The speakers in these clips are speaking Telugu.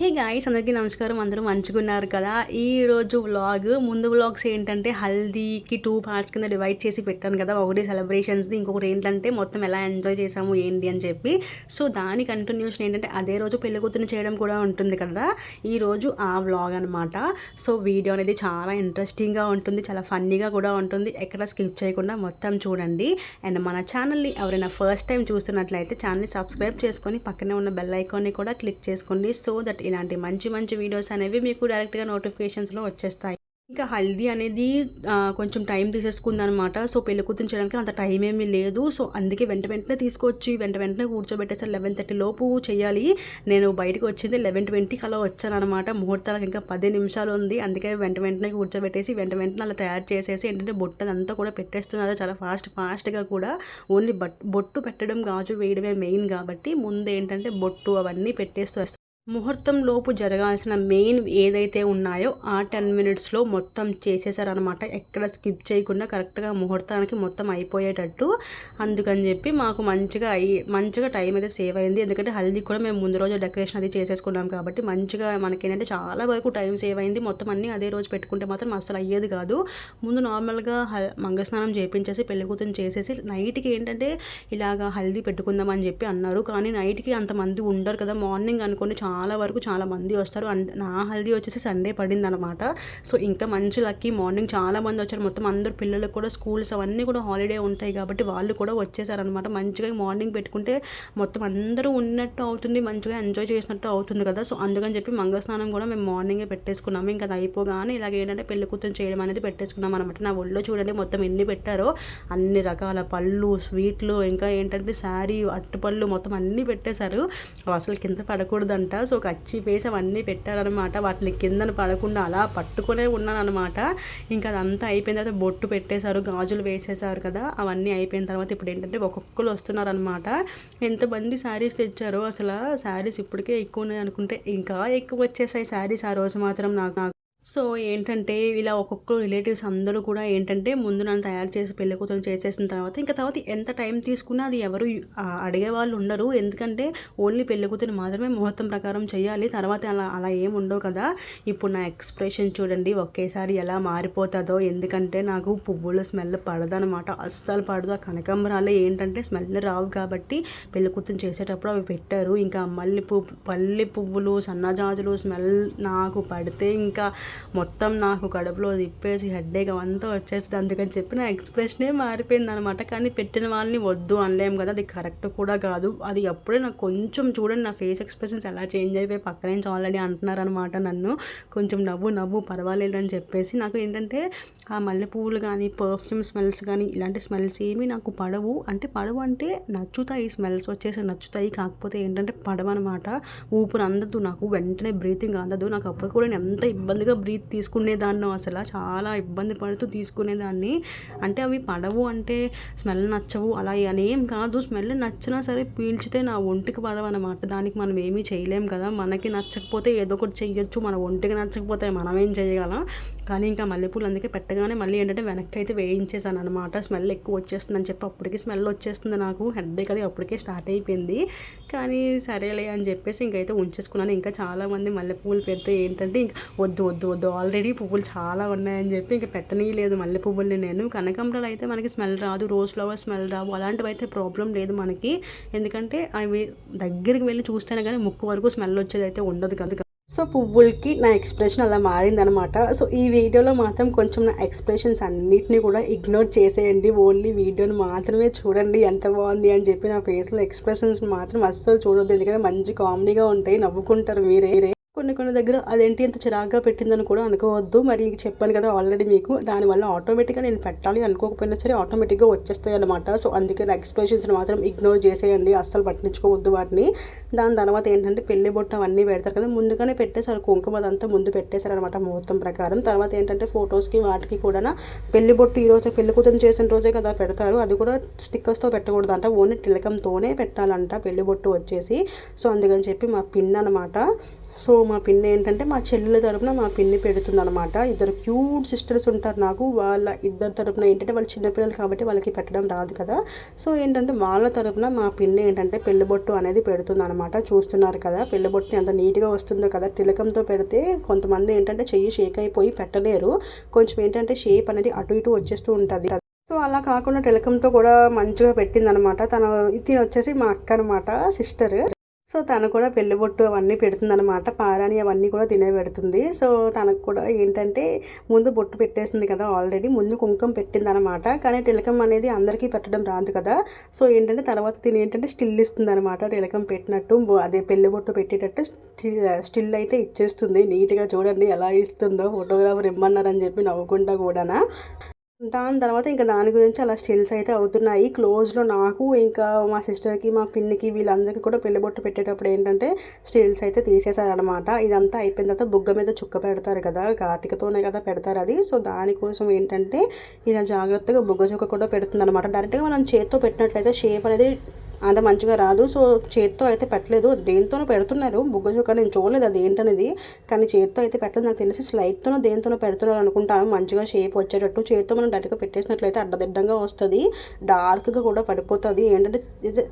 హే గాయస్ అందరికీ నమస్కారం. అందరూ మంచుకున్నారు కదా. ఈరోజు వ్లాగ్ ముందు వ్లాగ్స్ ఏంటంటే హల్దీకి టూ పార్ట్స్ కింద డివైడ్ చేసి పెట్టాను కదా. ఒకటి సెలబ్రేషన్స్ది ఇంకొకటి ఏంటంటే మొత్తం ఎలా ఎంజాయ్ చేసాము ఏంటి అని చెప్పి. సో దాని కంటిన్యూషన్ ఏంటంటే అదే రోజు పెళ్ళి కూతురు చేయడం కూడా ఉంటుంది కదా. ఈరోజు ఆ వ్లాగ్ అనమాట సో వీడియో అనేది చాలా ఇంట్రెస్టింగ్గా ఉంటుంది చాలా ఫన్నీగా కూడా ఉంటుంది. ఎక్కడ స్కిప్ చేయకుండా మొత్తం చూడండి. అండ్ మన ఛానల్ని ఎవరైనా ఫస్ట్ టైం చూస్తున్నట్లయితే ఛానల్ని సబ్స్క్రైబ్ చేసుకొని పక్కనే ఉన్న బెల్ ఐకాన్ని కూడా క్లిక్ చేసుకోండి. సో దట్ ఇలాంటి మంచి మంచి వీడియోస్ అనేవి మీకు డైరెక్ట్గా నోటిఫికేషన్స్లో వచ్చేస్తాయి. ఇంకా హల్దీ అనేది కొంచెం టైం తీసేసుకుందనమాట. సో పెళ్ళి కూతురు చేయడానికి అంత టైం ఏమీ లేదు. సో అందుకే వెంట వెంటనే తీసుకొచ్చి వెంట వెంటనే కూర్చోబెట్టేసరి లెవెన్ థర్టీ లోపు చేయాలి. నేను బయటకు వచ్చింది లెవెన్ ట్వంటీకి అలా వచ్చానమాట ముహూర్తాలకు ఇంకా పది నిమిషాలు ఉంది. అందుకే వెంట వెంటనే కూర్చోబెట్టేసి వెంట వెంటనే అలా తయారు చేసేసి ఏంటంటే బొట్టు అదంతా కూడా పెట్టేస్తున్నారు. చాలా ఫాస్ట్ ఫాస్ట్గా కూడా. ఓన్లీ బట్ బొట్టు పెట్టడం గాజు వేయడమే మెయిన్ కాబట్టి ముందు ఏంటంటే బొట్టు అవన్నీ పెట్టేస్తూ ముహూర్తం లోపు జరగాల్సిన మెయిన్ ఏదైతే ఉన్నాయో ఆ టెన్ మినిట్స్లో మొత్తం చేసేసారనమాట ఎక్కడ స్కిప్ చేయకుండా కరెక్ట్గా ముహూర్తానికి మొత్తం అయిపోయేటట్టు. అందుకని చెప్పి మాకు మంచిగా అయ్యి మంచిగా టైం అయితే సేవ్ అయింది. ఎందుకంటే హల్దీ కూడా మేము ముందు రోజు డెకరేషన్ అది చేసేసుకున్నాం కాబట్టి మంచిగా మనకేంటంటే చాలా వరకు టైం సేవ్ అయింది. మొత్తం అన్నీ అదే రోజు పెట్టుకుంటే మాత్రం అసలు అయ్యేది కాదు. ముందు నార్మల్గా హల్ మంగళస్నానం చేయించేసి పెళ్ళికూతురు చేసేసి నైట్కి ఏంటంటే ఇలాగా హల్దీ పెట్టుకుందాం అని చెప్పి అన్నారు. కానీ నైట్కి అంతమంది ఉండరు కదా. మార్నింగ్ అనుకొని చాలా చాలా వరకు చాలా మంది వస్తారు. అండ్ నా హల్దీ వచ్చేసి సండే పడింది అనమాట సో ఇంకా మంచి లక్కీ మార్నింగ్ చాలా మంది వచ్చారు. మొత్తం అందరు పిల్లలకు కూడా స్కూల్స్ అవన్నీ కూడా హాలిడే ఉంటాయి కాబట్టి వాళ్ళు కూడా వచ్చేసారనమాట మంచిగా మార్నింగ్ పెట్టుకుంటే మొత్తం అందరూ ఉన్నట్టు అవుతుంది. మంచిగా ఎంజాయ్ చేసినట్టు అవుతుంది కదా. సో అందుకని చెప్పి మంగళస్నానం కూడా మేము మార్నింగే పెట్టేసుకున్నాము. ఇంకా అది అయిపోగానే ఇలాగ ఏంటంటే పెళ్ళి కూతురు చేయడం అనేది పెట్టేసుకున్నాం అనమాట నా ఒళ్ళో చూడండి మొత్తం ఎన్ని పెట్టారో. అన్ని రకాల పళ్ళు స్వీట్లు ఇంకా ఏంటంటే శారీ అట్టుపళ్ళు మొత్తం అన్నీ పెట్టేశారు. అసలు కింద పడకూడదంట. సో కచ్చి వేసి అవన్నీ పెట్టారనమాట వాటిని కిందన పడకుండా అలా పట్టుకునే ఉన్నానమాట ఇంకా అదంతా అయిపోయిన తర్వాత బొట్టు పెట్టేశారు గాజులు వేసేసారు కదా. అవన్నీ అయిపోయిన తర్వాత ఇప్పుడు ఏంటంటే ఒక్కొక్కరు వస్తున్నారనమాట ఎంతమంది శారీస్ తెచ్చారో అసలు శారీస్ ఇప్పటికే ఎక్కువ ఉన్నాయి అనుకుంటే ఇంకా ఎక్కువ వచ్చేసాయి శారీస్ ఆ రోజు మాత్రం నాకు నాకు. సో ఏంటంటే ఇలా ఒక్కొక్క రిలేటివ్స్ అందరూ కూడా ఏంటంటే ముందు నన్ను తయారు చేసి పెళ్ళి కూతురు చేసేసిన తర్వాత ఇంకా తర్వాత ఎంత టైం తీసుకున్నా అది ఎవరు అడిగే వాళ్ళు ఉండరు. ఎందుకంటే ఓన్లీ పెళ్ళి కూతురు మాత్రమే ముహూర్తం ప్రకారం చేయాలి. తర్వాత అలా అలా ఏం ఉండవు కదా. ఇప్పుడు నా ఎక్స్ప్రెషన్ చూడండి ఒకేసారి ఎలా మారిపోతుందో. ఎందుకంటే నాకు పువ్వుల స్మెల్ పడదనమాట అస్సలు పడదు. ఆ కనకాంబరాలు ఏంటంటే స్మెల్ రావు కాబట్టి పెళ్ళి కూతురు చేసేటప్పుడు అవి పెట్టారు. ఇంకా మల్లె పువ్వు పల్లి పువ్వులు సన్నజాజులు స్మెల్ నాకు పడితే ఇంకా మొత్తం నాకు కడుపులో తిప్పేసి హెడ్ఏక్ అవంతా వచ్చేసి అందుకని చెప్పి నా ఎక్స్ప్రెషనే మారిపోయింది అనమాట కానీ పెట్టిన వాళ్ళని వద్దు అనలేం కదా. అది కరెక్ట్ కూడా కాదు. అది అప్పుడే నాకు కొంచెం చూడండి నా ఫేస్ ఎక్స్ప్రెషన్స్ ఎలా చేంజ్ అయిపోయి పక్క నుంచి ఆల్రెడీ అంటున్నారనమాట నన్ను. కొంచెం నవ్వు నవ్వు పర్వాలేదని చెప్పేసి నాకు ఏంటంటే ఆ మల్లెపూలు కానీ పర్ఫ్యూమ్ స్మెల్స్ కానీ ఇలాంటి స్మెల్స్ ఏమీ నాకు పడవు. అంటే పడవు అంటే నచ్చుతాయి. స్మెల్స్ వచ్చేసి నచ్చుతాయి. కాకపోతే ఏంటంటే పడవన్నమాట. ఊపిరి అందదు నాకు. వెంటనే బ్రీతింగ్ అందదు. నాకు అప్పుడు కూడా నేను ఎంత ఇబ్బందిగా బ్రీత్ తీసుకునేదాన్నో అసలు చాలా ఇబ్బంది పడుతూ తీసుకునేదాన్ని. అంటే అవి పడవు అంటే స్మెల్ నచ్చవు అలా అని ఏం కాదు. స్మెల్ నచ్చినా సరే పీల్చితే నా ఒంటికి పడవు అనమాట దానికి మనం ఏమీ చేయలేం కదా. మనకి నచ్చకపోతే ఏదో ఒకటి చేయొచ్చు మన ఒంటికి నచ్చకపోతే మనం ఏం చేయగలం? కానీ ఇంకా మల్లెపూలు అందుకే పెట్టగానే మళ్ళీ ఏంటంటే వెనక్కి అయితే వేయించేసాను అనమాట స్మెల్ ఎక్కువ వచ్చేస్తుందని చెప్పి అప్పటికి స్మెల్ వచ్చేస్తుంది నాకు. హెడ్ఏక్ అది అప్పటికే స్టార్ట్ అయిపోయింది. కానీ సరేలే అని చెప్పేసి ఇంకైతే ఉంచేసుకున్నాను. ఇంకా చాలామంది మల్లెపూలు పెడితే ఏంటంటే ఇంక వద్దు వద్దు చూద్దాం ఆల్రెడీ పువ్వులు చాలా ఉన్నాయని చెప్పి ఇంకా పెట్టనీయలేదు మల్లె పువ్వుల్ని నేను. కనకాంబరాలు అయితే మనకి స్మెల్ రాదు. రోజ్ ఫ్లవర్ స్మెల్ రావు. అలాంటివి అయితే ప్రాబ్లం లేదు మనకి. ఎందుకంటే అవి దగ్గరికి వెళ్ళి చూస్తేనే కానీ ముక్కు వరకు స్మెల్ వచ్చేది అయితే ఉండదు కదా. సో పువ్వులకి నా ఎక్స్ప్రెషన్ అలా మారిందనమాట. సో ఈ వీడియోలో మాత్రం కొంచెం నా ఎక్స్ప్రెషన్స్ అన్నిటిని కూడా ఇగ్నోర్ చేసేయండి. ఓన్లీ వీడియోని మాత్రమే చూడండి. ఎంత బాగుంది అని చెప్పి నా ఫేస్లో ఎక్స్ప్రెషన్స్ మాత్రం అస్సలు చూడొద్దు. ఎందుకంటే మంచి కామెడీగా ఉంటాయి. నవ్వుకుంటారు మీరే. కొన్ని కొన్ని దగ్గర అదేంటి ఇంత చిరాగ్గా పెట్టిందని కూడా అనుకోవద్దు. మరి చెప్పాను కదా ఆల్రెడీ మీకు. దానివల్ల ఆటోమేటిక్గా నేను పెట్టాలి అనుకోకపోయినా సరే ఆటోమేటిక్గా వచ్చేస్తాయి అనమాట సో అందుకే నా మాత్రం ఇగ్నోర్ చేసేయండి. అస్సలు పట్టించుకోవద్దు వాటిని. దాని తర్వాత ఏంటంటే పెళ్ళి బొట్టు అవన్నీ పెడతారు కదా. ముందుగానే పెట్టేశారు. కుంకుమ అదంతా ముందు పెట్టేశారు అనమాట ముహూర్తం ప్రకారం. తర్వాత ఏంటంటే ఫొటోస్కి వాటికి కూడా పెళ్ళి బొట్టు ఈ రోజే పెళ్ళి కూతురు చేసిన రోజే కదా పెడతారు. అది కూడా స్టిక్కర్స్తో పెట్టకూడదు అంట ఓన్లీ తిలకంతోనే పెట్టాలంట పెళ్ళి బొట్టు వచ్చేసి. సో అందుకని చెప్పి మా పిన్ అనమాట సో మా పిన్ని ఏంటంటే మా చెల్లెల తరపున మా పిన్ని పెడుతుంది అనమాట ఇద్దరు క్యూట్ సిస్టర్స్ ఉంటారు నాకు. వాళ్ళ ఇద్దరు తరపున ఏంటంటే వాళ్ళు చిన్నపిల్లలు కాబట్టి వాళ్ళకి పెట్టడం రాదు కదా. సో ఏంటంటే వాళ్ళ తరపున మా పిన్ని ఏంటంటే పెళ్ళిబొట్టు అనేది పెడుతుంది అనమాట చూస్తున్నారు కదా పెళ్ళిబొట్టు ఎంత నీట్గా వస్తుందో కదా. తిలకంతో పెడితే కొంతమంది ఏంటంటే చెయ్యి షేక్ అయిపోయి పెట్టలేరు. కొంచెం ఏంటంటే షేప్ అనేది అటు ఇటు వచ్చేస్తూ ఉంటుంది. సో అలా కాకుండా టెలకంతో కూడా మంచిగా పెట్టిందనమాట తన ఇది వచ్చేసి మా అక్క అనమాట సిస్టర్. సో తను కూడా పెళ్ళి బొట్టు అవన్నీ పెడుతుందనమాట పారాని అవన్నీ కూడా తినే పెడుతుంది. సో తనకు కూడా ఏంటంటే ముందు బొట్టు పెట్టేసింది కదా ఆల్రెడీ ముందు కుంకుమ పెట్టిందనమాట కానీ టిలకం అనేది అందరికీ పెట్టడం రాదు కదా. సో ఏంటంటే తర్వాత తిని ఏంటంటే స్టిల్ ఇస్తుంది అనమాట టిలకం పెట్టినట్టు అదే పెళ్ళి బొట్టు పెట్టేటట్టు స్టిల్ అయితే ఇచ్చేస్తుంది. నీట్గా చూడండి ఎలా ఇస్తుందో ఫోటోగ్రాఫర్ ఇమ్మన్నారని చెప్పి నవ్వుకుంటా కూడానా. దాని తర్వాత ఇంకా దాని గురించి అలా స్టిల్స్ అయితే అవుతున్నాయి. క్లోజ్లో నాకు ఇంకా మా సిస్టర్కి మా పిన్నికి వీళ్ళందరికీ కూడా పెళ్ళిబొట్టు పెట్టేటప్పుడు ఏంటంటే స్టిల్స్ అయితే తీసేశారనమాట ఇదంతా అయిపోయిన తర్వాత బుగ్గ మీద చుక్క పెడతారు కదా కాటికతోనే కదా పెడతారు అది. సో దానికోసం ఏంటంటే ఇలా జాగ్రత్తగా బుగ్గ చుక్క కూడా పెడుతుంది అనమాట డైరెక్ట్గా మనం చేత్తో పెట్టినట్లయితే షేప్ అనేది అంత మంచిగా రాదు. సో చేత్తో అయితే పెట్టలేదు. దేనితోనో పెడుతున్నారు. బుగ్గ చుక్క నేను చూడలేదు అది ఏంటనేది. కానీ చేత్తో అయితే పెట్టలేదు. నాకు తెలిసి స్లైడ్తోనో దేనితోనో పెడుతున్నారు అనుకుంటాను మంచిగా షేప్ వచ్చేటట్టు చేత్తో మనం డైరెక్ట్గా పెట్టేసినట్లయితే అడ్డదిడ్డంగా వస్తుంది. డార్క్గా కూడా పడిపోతుంది. ఏంటంటే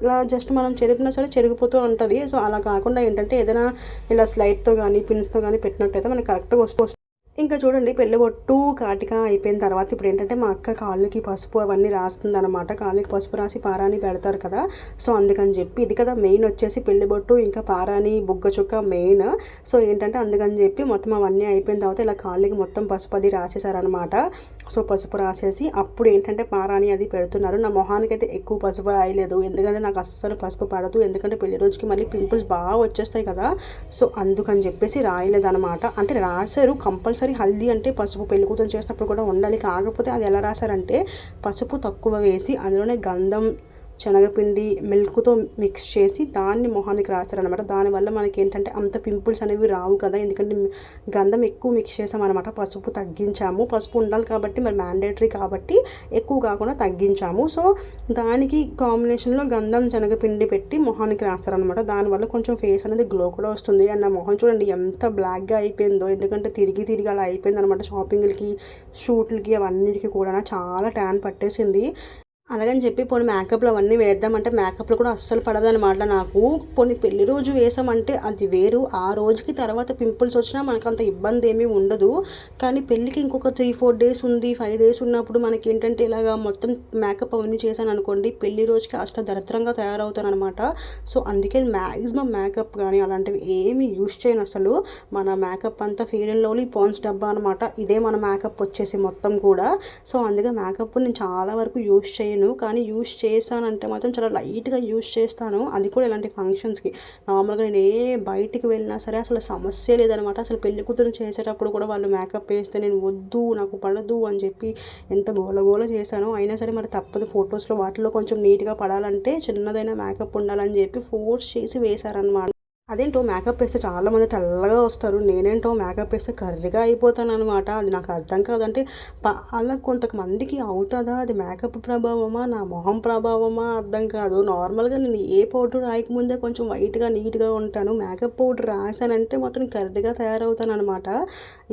ఇలా జస్ట్ మనం చెరిపినా సరే చెరిగిపోతూ ఉంటుంది. సో అలా కాకుండా ఏంటంటే ఏదైనా ఇలా స్లైడ్తో కానీ పిన్స్తో కానీ పెట్టినట్టయితే మనకి కరెక్ట్గా వస్తూ ఇంకా చూడండి పెళ్ళి బొట్టు కాటిక అయిపోయిన తర్వాత ఇప్పుడు ఏంటంటే మా అక్క కాళ్ళకి పసుపు అవన్నీ రాస్తుంది అనమాట కాళ్ళకి పసుపు రాసి పారాని పెడతారు కదా. సో అందుకని చెప్పి ఇది కదా మెయిన్ వచ్చేసి పెళ్ళి బొట్టు ఇంకా పారాని బుగ్గ చుక్క మెయిన్. సో ఏంటంటే అందుకని చెప్పి మొత్తం అవన్నీ అయిపోయిన తర్వాత ఇలా కాళ్ళకి మొత్తం పసుపు అది రాసేసారనమాట సో పసుపు రాసేసి అప్పుడు ఏంటంటే పారాని అది పెడుతున్నారు. నా మొహానికి అయితే ఎక్కువ పసుపు రాయలేదు. ఎందుకంటే నాకు అస్సలు పసుపు పడదు. ఎందుకంటే పెళ్ళి రోజుకి మళ్ళీ పింపుల్స్ బాగా వచ్చేస్తాయి కదా. సో అందుకని చెప్పేసి రాయలేదు అనమాట అంటే రాశారు. కంపల్సరీ హల్దీ అంటే పసుపు పెళ్ళికూతం చేసినప్పుడు కూడా ఉండాలి. కాకపోతే అది ఎలా రాశారంటే పసుపు తక్కువ వేసి అందులోనే గంధం శనగపిండి మిల్క్తో మిక్స్ చేసి దాన్ని మొహానికి రాస్తారనమాట దానివల్ల మనకి ఏంటంటే అంత పింపుల్స్ అనేవి రావు కదా. ఎందుకంటే గంధం ఎక్కువ మిక్స్ చేసామన్నమాట. పసుపు తగ్గించాము. పసుపు ఉండాలి కాబట్టి మరి మ్యాండేటరీ కాబట్టి ఎక్కువ కాకుండా తగ్గించాము. సో దానికి కాంబినేషన్లో గంధం శనగపిండి పెట్టి మొహానికి రాస్తారనమాట దానివల్ల కొంచెం ఫేస్ అనేది గ్లో కూడా వస్తుంది. అండ్ నా మొహం చూడండి ఎంత బ్లాక్గా అయిపోయిందో. ఎందుకంటే తిరిగి తిరిగి అలా అయిపోయింది అనమాట షాపింగ్లకి షూట్లకి అవన్నిటికీ కూడా చాలా ట్యాన్ పట్టేసింది. అలాగని చెప్పి పోనీ మేకప్లు అవన్నీ వేద్దామంటే మేకప్లు కూడా అస్సలు పడదనమాట నాకు. పోనీ పెళ్ళి రోజు వేసామంటే అది వేరు. ఆ రోజుకి తర్వాత పింపుల్స్ వచ్చినా మనకు అంత ఇబ్బంది ఏమీ ఉండదు. కానీ పెళ్ళికి ఇంకొక త్రీ ఫోర్ డేస్ ఉంది. ఫైవ్ డేస్ ఉన్నప్పుడు మనకి ఏంటంటే ఇలాగా మొత్తం మేకప్ అవన్నీ చేశాను అనుకోండి పెళ్ళి రోజుకి అస్త దరిద్రంగా తయారవుతాను అనమాట సో అందుకే మ్యాక్సిమం మేకప్ కానీ అలాంటివి ఏమీ యూస్ చేయను అసలు. మన మేకప్ అంతా ఫెయిర్ అండ్ లవ్లీ పాన్స్ డబ్బా అనమాట ఇదే మన మేకప్ వచ్చేసి మొత్తం కూడా. సో అందుకే మేకప్ నేను చాలా వరకు యూస్ చేయను. నేను కానీ యూస్ చేశానంటే మాత్రం చాలా లైట్గా యూస్ చేస్తాను. అది కూడా ఇలాంటి ఫంక్షన్స్కి. నార్మల్గా నేను ఏ బయటికి వెళ్ళినా సరే అసలు సమస్య లేదనమాట. అసలు పెళ్ళి కూతురు చేసేటప్పుడు కూడా వాళ్ళు మేకప్ వేస్తే నేను వద్దు నాకు పడదు అని చెప్పి ఎంత గోల చేశాను. అయినా సరే మరి తప్పదు ఫొటోస్లో వాటిలో కొంచెం నీట్గా పడాలంటే చిన్నదైనా మేకప్ ఉండాలని చెప్పి ఫోర్స్ చేసి వేశారనమాట. అదేంటో మేకప్ వేస్తే చాలామంది తెల్లగా వస్తారు. నేనేంటో మేకప్ వేస్తే కర్రీగా అయిపోతాను అనమాట అది నాకు అర్థం కాదంటే అలా కొంతమందికి అవుతుందా? అది మేకప్ ప్రభావమా? నా మొహం ప్రభావమా? అర్థం కాదు. నార్మల్గా నేను ఏ పౌడర్ రాయకముందే కొంచెం వైట్గా నీట్గా ఉంటాను. మేకప్ పౌడర్ రాసానంటే మాత్రం కర్రీగా తయారవుతాను అనమాట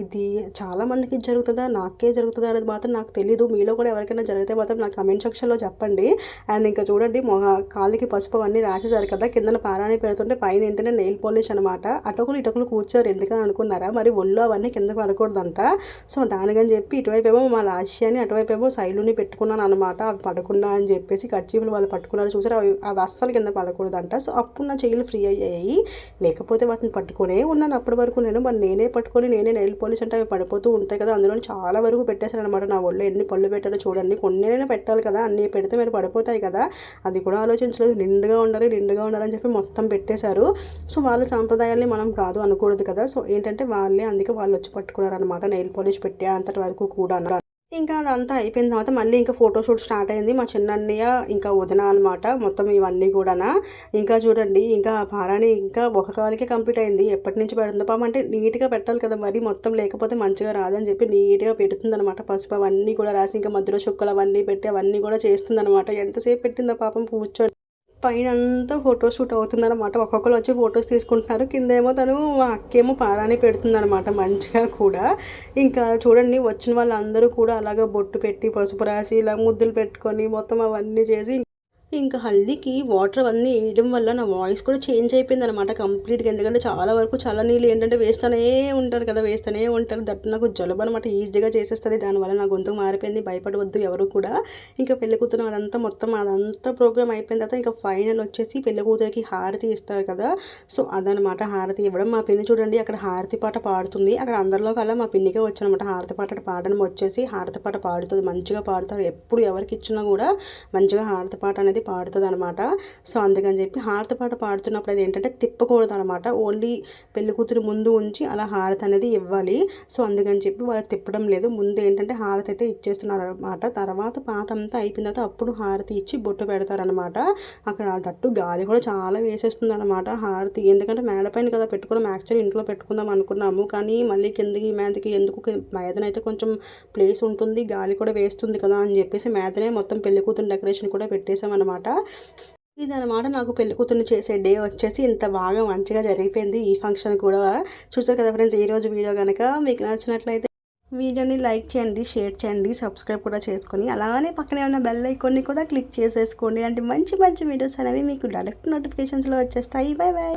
ఇది చాలామందికి జరుగుతుందా? నాకే జరుగుతుందా అనేది మాత్రం నాకు తెలీదు. మీలో కూడా ఎవరికైనా జరిగితే మాత్రం నా కమెంట్ సెక్షన్లో చెప్పండి. అండ్ ఇంకా చూడండి మొహ కాళ్ళకి పసుపు అన్నీ రాసేసారు కదా? కిందన పారాణి పెడుతుంటే పైన ఏంటంటే నెయిల్ పాలిష్ అనమాట అటకులు ఇటకులు కూర్చోరు ఎందుకని అనుకున్నారా? మరి ఒళ్ళు అవన్నీ కింద పడకూడదంట. సో దానికని చెప్పి ఇటువైపు ఏమో మా లాష్యాన్ని అటువైపు ఏమో సైలుని పెట్టుకున్నాను అనమాట అవి పడకుండా అని చెప్పేసి కర్చీఫ్లు వాళ్ళు పట్టుకున్నారు. చూసారు? అవి అవి అస్సలు కింద పడకూడదంట. సో అప్పుడు నా చెయ్యిలు ఫ్రీ అయ్యాయి. లేకపోతే వాటిని పట్టుకునే ఉన్నాను అప్పటి వరకు నేను. మరి నేనే పట్టుకొని నేనే నెయిల్ పాలిష్ అంటే అవి పడిపోతూ ఉంటాయి కదా. అందులో చాలా వరకు పెట్టేశాను అనమాట నా ఒళ్ళు. ఎన్ని పళ్ళు పెట్టారో చూడండి. కొన్నేనైనా పెట్టాలి కదా. అన్నీ పెడితే మీరు పడిపోతాయి కదా. అది కూడా ఆలోచించలేదు. నిండుగా ఉండాలి నిండుగా ఉండాలని చెప్పి మొత్తం పెట్టేశారు. సో వాళ్ళ సాంప్రదాయాల్ని మనం కాదు అనకూడదు కదా. సో ఏంటంటే వాళ్ళే అందుకే వాళ్ళు వచ్చి పట్టుకున్నారు అనమాట నెయిల్ పాలిష్ పెట్టే అంతటి వరకు కూడా ఇంకా అదంతా అయిపోయిన తర్వాత మళ్ళీ ఇంకా ఫోటోషూట్ స్టార్ట్ అయింది. మా చిన్నన్నయ్య ఇంకా వదిన అనమాట మొత్తం ఇవన్నీ కూడా ఇంకా చూడండి ఇంకా పారాణి ఇంకా ఒక కాలికే కంప్లీట్ అయింది. ఎప్పటి నుంచి పెడుతుంది పాపం అంటే నీట్గా పెట్టాలి కదా మరి. మొత్తం లేకపోతే మంచిగా రాదని చెప్పి నీట్గా పెడుతుంది అనమాట పసుపు అవన్నీ కూడా రాసి ఇంకా మధ్యలో చుక్కలు అవన్నీ పెట్టి అవన్నీ కూడా చేస్తుంది అనమాట ఎంతసేపు పెట్టిందో పాపం కూర్చొని. పైన అంతా ఫోటో షూట్ అవుతుందన్నమాట. ఒక్కొక్కరు వచ్చి ఫొటోస్ తీసుకుంటున్నారు. కిందేమో తను మా అక్కేమో పారాని పెడుతుందన్నమాట మంచిగా కూడా. ఇంకా చూడండి వచ్చిన వాళ్ళందరూ కూడా అలాగ బొట్టు పెట్టి పసుపు రాసి ఇలా ముద్దులు పెట్టుకొని మొత్తం అవన్నీ చేసి ఇంకా హల్దీకి వాటర్ అవన్నీ వేయడం వల్ల నా వాయిస్ కూడా చేంజ్ అయిపోయింది అనమాట కంప్లీట్గా. ఎందుకంటే చాలా వరకు చాలా నీళ్ళు ఏంటంటే వేస్తూనే ఉంటారు కదా వేస్తూనే ఉంటారు. దట్ నాకు జలుబు అనమాట ఈజీగా చేసేస్తుంది. దానివల్ల నా గొంతు మారిపోయింది భయపడవద్దు ఎవరు కూడా. ఇంకా పెళ్ళి కూతురు అదంతా మొత్తం అదంతా ప్రోగ్రామ్ అయిపోయిన తర్వాత ఇంకా ఫైనల్ వచ్చేసి పెళ్ళి కూతురికి హారతి ఇస్తారు కదా. సో అదనమాట హారతి ఇవ్వడం. మా పిన్ని చూడండి అక్కడ హారతి పాట పాడుతుంది. అక్కడ అందరిలో కల్లా మా పిన్నికే వచ్చానమాట హారతి పాట పాడడం వచ్చేసి హారతి పాట పాడుతుంది. మంచిగా పాడుతారు. ఎప్పుడు ఎవరికి ఇచ్చినా కూడా మంచిగా హారతి పాట అనేది పాడుతుంది అనమాట సో అందుకని చెప్పి హారతి పాట పాడుతున్నప్పుడు అది ఏంటంటే తిప్పకూడదు అనమాట ఓన్లీ పెళ్ళి కూతురు ముందు ఉంచి అలా హారతి అనేది ఇవ్వాలి. సో అందుకని చెప్పి వాళ్ళు తిప్పడం లేదు. ముందు ఏంటంటే హారతి అయితే ఇచ్చేస్తున్నారు అనమాట తర్వాత పాట అంతా అయిపోయిన తర్వాత అప్పుడు హారతి ఇచ్చి బొట్టు పెడతారనమాట అక్కడ తట్టు గాలి కూడా చాలా వేసేస్తుంది అనమాట హారతి. ఎందుకంటే మేడపైన కదా పెట్టుకోవడం యాక్చువల్లీ ఇంట్లో పెట్టుకుందాం అనుకున్నాము. కానీ మళ్ళీ కిందకి మేదకి ఎందుకు మేదనైతే కొంచెం ప్లేస్ ఉంటుంది. గాలి కూడా వేస్తుంది కదా అని చెప్పేసి మేదనే మొత్తం పెళ్ళి కూతురు డెకరేషన్ కూడా పెట్టేసాం అనమాట. ఇదనమాట నాకు పెళ్ళి కూతుర్ని చేసే డే వచ్చేసి ఇంత బాగా మంచిగా జరిగిపోయింది ఈ ఫంక్షన్ కూడా. చూసారు కదా ఫ్రెండ్స్ ఈరోజు వీడియో కనుక మీకు నచ్చినట్లయితే వీడియోని లైక్ చేయండి షేర్ చేయండి సబ్స్క్రైబ్ కూడా చేసుకొని అలానే పక్కనే ఉన్న బెల్ ఐకాన్ని కూడా క్లిక్ చేసేసుకోండి. అంటే మంచి మంచి వీడియోస్ అనేవి మీకు డైరెక్ట్ నోటిఫికేషన్స్లో వచ్చేస్తాయి. Bye bye